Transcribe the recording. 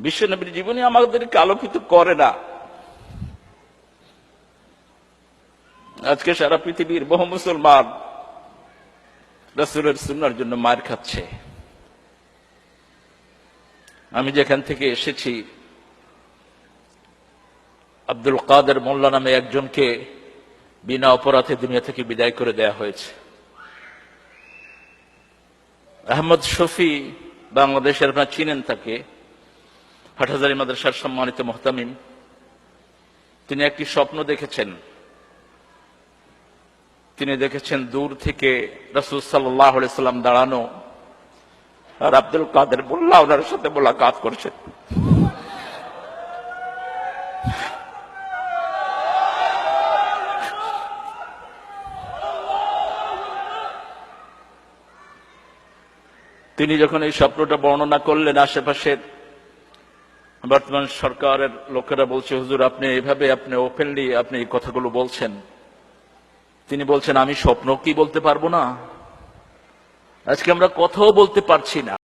বিশ্বনবীর জীবনী আমাদেরকে আলোকিত করে না। আজকে সারা পৃথিবীর বহু মুসলমান রসুলের সুন্নার জন্য মার খাচ্ছে। আমি যেখান থেকে এসেছি, আব্দুল কাদের মোল্লা নামে একজনকে বিনা অপরাধে দুনিয়া থেকে বিদায় করে দেয়া হয়েছে। আহমদ শফি বাংলাদেশের আপনার চিনেন তাকে। হাটহাজারি মাদ্রাসার সম্মানিত মোহতামিম, তিনি একটি স্বপ্ন দেখেছেন। তিনি দেখেছেন দূর থেকে রসুল সাল্লাম দাঁড়ানো আর আব্দুল কাদের মোল্লা ওনার সাথে মোলাকাত করছেন। তিনি যখন এই স্বপ্নটা বর্ণনা করলেন আশেপাশের বর্তমান সরকারের লোকেরা বলছে, হুজুর, আপনি এভাবে আপনি ওপেনলি আপনি এই কথাগুলো বলছেন। তিনি বলছেন, আমি স্বপ্ন কি বলতে পারব না? আজকে আমরা কথাও বলতে পারছি না।